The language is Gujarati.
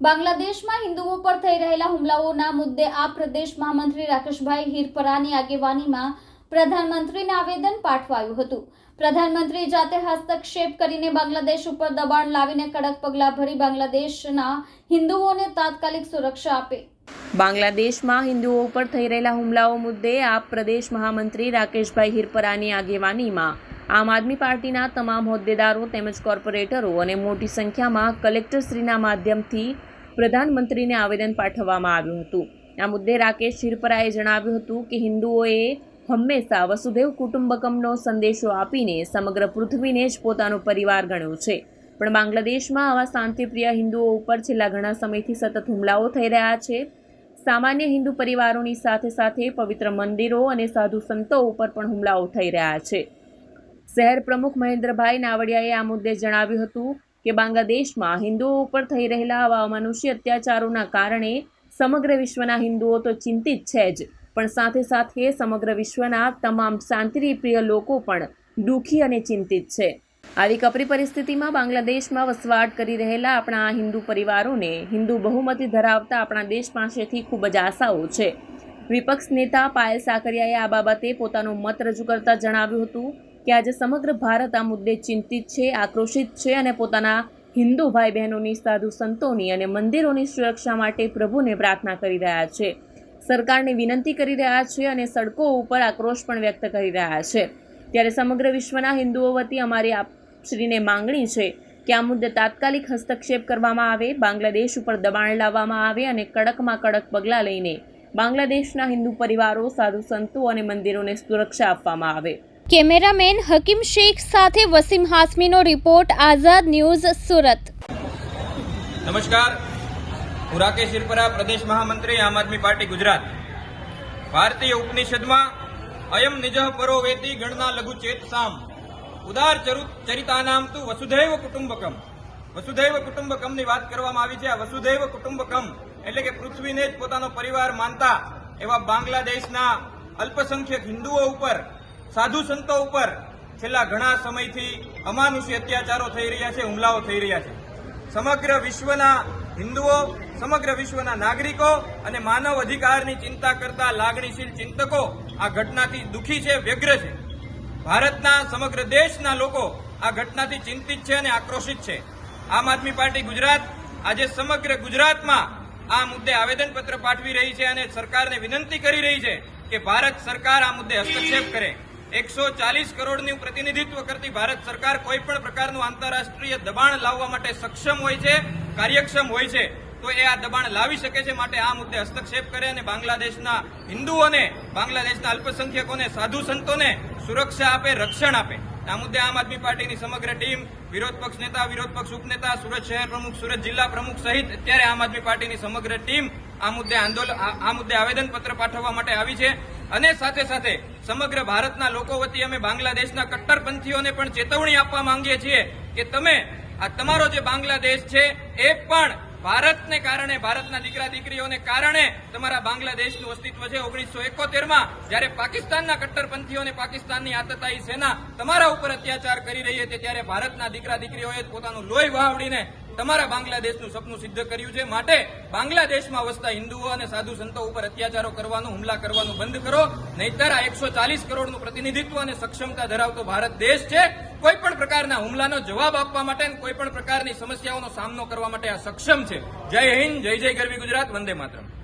બાંગ્લાદેશમાં હિન્દુઓ પર થઈ રહેલા હુમલાઓના મુદ્દે આ પ્રદેશ મહામંત્રી રાકેશભાઈ હિરપરાની આગેવાનીમાં પ્રધાનમંત્રીને આવેદન પાઠવાયું હતું. પ્રધાનમંત્રી જાતે હસ્તક્ષેપ કરીને બાંગ્લાદેશ ઉપર દબાણ લાવીને કડક પગલાં ભરી બાંગ્લાદેશના હિન્દુઓને તાત્કાલિક સુરક્ષા આપે. બાંગ્લાદેશમાં હિન્દુઓ ઉપર થઈ રહેલા હુમલાઓ મુદ્દે આપ પ્રદેશ મહામંત્રી રાકેશભાઈ હિરપરાની આગેવાનીમાં આમ આદમી પાર્ટીના તમામ હોદ્દેદારો તેમજ કોર્પોરેટરો અને મોટી સંખ્યામાં કલેક્ટરશ્રીના માધ્યમથી પ્રધાનમંત્રીને આવેદન પાઠવવામાં આવ્યું હતું. આ મુદ્દે રાકેશ શિરપરાએ જણાવ્યું હતું કે હિન્દુઓએ હંમેશા વસુધૈવ કુટુંબકમનો સંદેશો આપીને સમગ્ર પૃથ્વીને જ પોતાનો પરિવાર ગણ્યો છે. પણ બાંગ્લાદેશમાં આવા શાંતિપ્રિય હિન્દુઓ ઉપર છેલ્લા ઘણા સમયથી સતત હુમલાઓ થઈ રહ્યા છે. સામાન્ય હિન્દુ પરિવારોની સાથે સાથે પવિત્ર મંદિરો અને સાધુ સંતો ઉપર પણ હુમલાઓ થઈ રહ્યા છે. શહેર પ્રમુખ મહેન્દ્રભાઈ નાવડિયાએ આ મુદ્દે જણાવ્યું હતું કે બાંગ્લાદેશમાં હિન્દુઓ ઉપર થઈ રહેલા આવા અમાનુષ્ય અત્યાચારોના કારણે સમગ્ર વિશ્વના હિન્દુઓ તો ચિંતિત છે જ, પણ સાથે સાથે સમગ્ર વિશ્વના તમામ શાંતિપ્રિય લોકો પણ દુઃખી અને ચિંતિત છે. આવી કપરી પરિસ્થિતિમાં બાંગ્લાદેશમાં વસવાટ કરી રહેલા આપણા હિન્દુ પરિવારોને હિન્દુ બહુમતી ધરાવતા આપણા દેશ પાસેથી ખૂબ જ આશાઓ છે. વિપક્ષ નેતા પાયલ સાકરિયાએ આ બાબતે પોતાનો મત રજૂ કરતા જણાવ્યું હતું કે આજે સમગ્ર ભારત આ મુદ્દે ચિંતિત છે, આક્રોશિત છે અને પોતાના હિન્દુ ભાઈ બહેનોની સાધુ સંતોની અને મંદિરોની સુરક્ષા માટે પ્રભુને પ્રાર્થના કરી રહ્યા છે. સરકારને વિનંતી કરી રહ્યા છે અને સડકો ઉપર આક્રોશ પણ વ્યક્ત કરી રહ્યા છે. ત્યારે સમગ્ર વિશ્વના હિન્દુઓ વતી અમારી આપશ્રીને માંગણી છે કે આ મુદ્દે તાત્કાલિક હસ્તક્ષેપ કરવામાં આવે, બાંગ્લાદેશ ઉપર દબાણ લાવવામાં આવે અને કડકમાં કડક પગલાં લઈને બાંગ્લાદેશના હિન્દુ પરિવારો, સાધુ સંતો અને મંદિરોને સુરક્ષા આપવામાં આવે. કેમેરામેન હકીમ શેખ સાથે વસીમ હાસમીનો રિપોર્ટ, આઝાદ ન્યૂઝ, સુરત. નમસ્કાર. હું રાકેશ શિરપરા પ્રદેશ મહામંત્રી આમ આદમી પાર્ટી ગુજરાત. ભારતીય ઉપનિષદમાં અયમ નિજ પરો વેતી ગણના લઘુ ચેત સામ. ઉદાર ચરુ- ચરિતાનામ તું વસુધૈવ કુટુંબકમ. વસુધૈવ કુટુંબકમની વાત કરવામાં આવી છે. આ વસુધૈવ કુટુંબકમ એટલે કે પૃથ્વીને જ પોતાનો પરિવાર માનતા એવા બાંગ્લાદેશના અલ્પસંખ્યક હિન્દુઓ ઉપર સાધુ સંતો ઉપર છેલ્લા ઘણા સમયથી અમાનુષી અત્યાચારો થઈ રહ્યા છે, હુમલાઓ થઈ રહ્યા છે. સમગ્ર વિશ્વના હિન્દુઓ, સમગ્ર વિશ્વના નાગરિકો અને માનવ અધિકારની ચિંતા કરતા લાગણીશીલ ચિંતકો આ ઘટનાથી દુઃખી છે, વ્યગ્ર છે. ભારતના સમગ્ર દેશના લોકો આ ઘટનાથી ચિંતિત છે અને આક્રોશિત છે. આમ આદમી પાર્ટી ગુજરાત આજે સમગ્ર ગુજરાતમાં આ મુદ્દે આવેદનપત્ર પાઠવી રહી છે અને સરકારને વિનંતી કરી રહી છે કે ભારત સરકાર આ મુદ્દે હસ્તક્ષેપ કરે. એકસો ચાલીસ કરોડનું પ્રતિનિધિત્વ કરતી ભારત સરકાર કોઈ પણ પ્રકારનું આંતરરાષ્ટ્રીય દબાણ લાવવા માટે સક્ષમ હોય છે, કાર્યક્ષમ હોય છે, તો એ આ દબાણ લાવી શકે છે માટે આ મુદ્દે હસ્તક્ષેપ કરે અને બાંગ્લાદેશના હિન્દુઓને, બાંગ્લાદેશના અલ્પસંખ્યકોને, સાધુ સંતોને સુરક્ષા આપે, રક્ષણ આપે. આ મુદ્દે આમ આદમી પાર્ટીની સમગ્ર ટીમ, વિરોધ પક્ષ નેતા, વિરોધ પક્ષ ઉપનેતા, સુરત શહેર પ્રમુખ, સુરત જિલ્લા પ્રમુખ સહિત અત્યારે આમ આદમી પાર્ટીની સમગ્ર ટીમ આ મુદ્દે આંદોલન આ મુદ્દે આવેદનપત્ર પાઠવવા માટે આવી છે. અને સાથે સાથે સમગ્ર ભારતના લોકો વતી અમે બાંગ્લાદેશના કટ્ટરપંથીઓને પણ ચેતવણી આપવા માંગીએ છીએ કે તમે આ તમારો જે બાંગ્લાદેશ છે, એ પણ ભારતને કારણે, ભારતના દીકરા દીકરીઓને કારણે તમારા બાંગ્લાદેશનું અસ્તિત્વ છે ઓગણીસો એકોતેરમાં, જ્યારે પાકિસ્તાનના કટ્ટરપંથીઓને પાકિસ્તાનની આતતાઈ સેના તમારા ઉપર અત્યાચાર કરી રહી હતી, ત્યારે ભારતના દીકરા દીકરીઓએ પોતાનું લોહી વહાવડીને તમારા બાંગ્લાદેશનું સપનું સિદ્ધ કર્યું છે. માટે બાંગ્લાદેશમાં વસતા હિન્દુઓ અને સાધુ સંતો ઉપર અત્યાચારો કરવાનું, હુમલા કરવાનું બંધ કરો. નહીતર આ એકસો ચાલીસ કરોડનું પ્રતિનિધિત્વ અને સક્ષમતા ધરાવતો ભારત દેશ છે. પ્રકારના હુમલાનો જવાબ આપવા માટે કોઈ પણ પ્રકારની સમસ્યાઓનો સામનો કરવા માટે આ સક્ષમ છે. જય હિન્દ, જય જય ગરવી ગુજરાત, વંદે માતરમ.